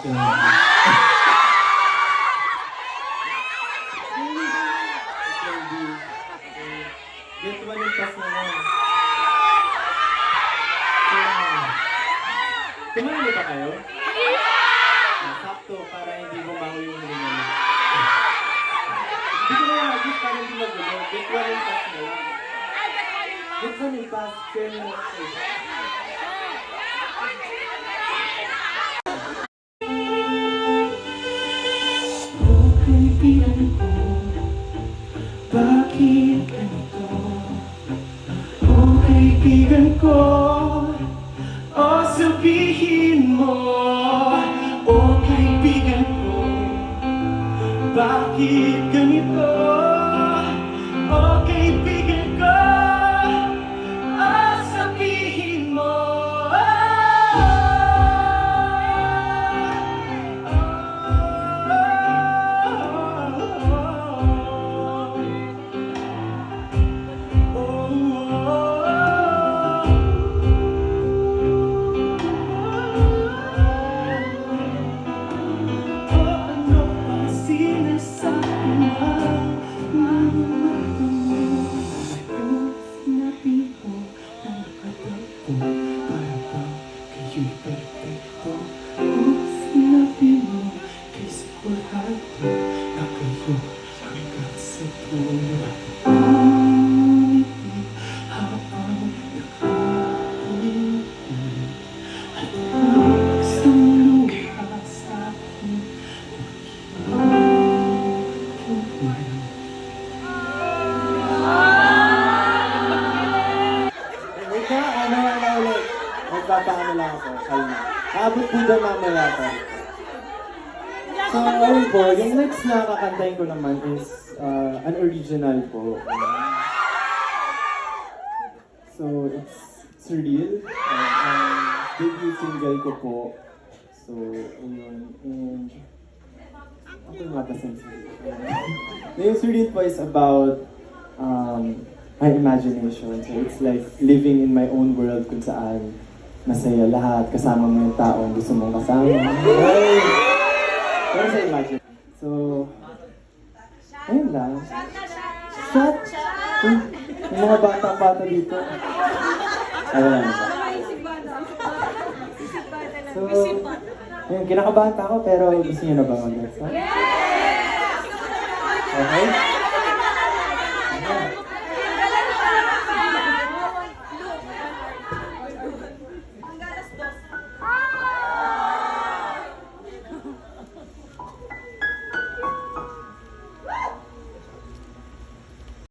Okay. Get one yung pass ba kayo? Ah, sakto, para hindi bumaho yung mga. Hindi ko na nagagis para hindi magulo. Get one yung pass na lang. Get one yung pass. Get one yung pass. Kaibigan ko, oh, sabihin mo. Magpapaano lang ako. Kalma. Aabot po doon mamaya to. So, ayun po, yung next na kakantahin ko naman is uh, an original po. So, it's surreal. Uh, ang debut single ko po. So, ayun. And, ako yung mata sensitive. yung surreal po is about um, my imagination. So, it's like living in my own world kung saan masaya lahat, kasama mo yung taong gusto mong kasama. Hey! Pero sa imagine. So, lang. Shot! Hmm, Yung mga bata-bata dito. Ayun lang. So, ayun, kinakabahan pa ako pero gusto niyo na ba mag-next? Okay?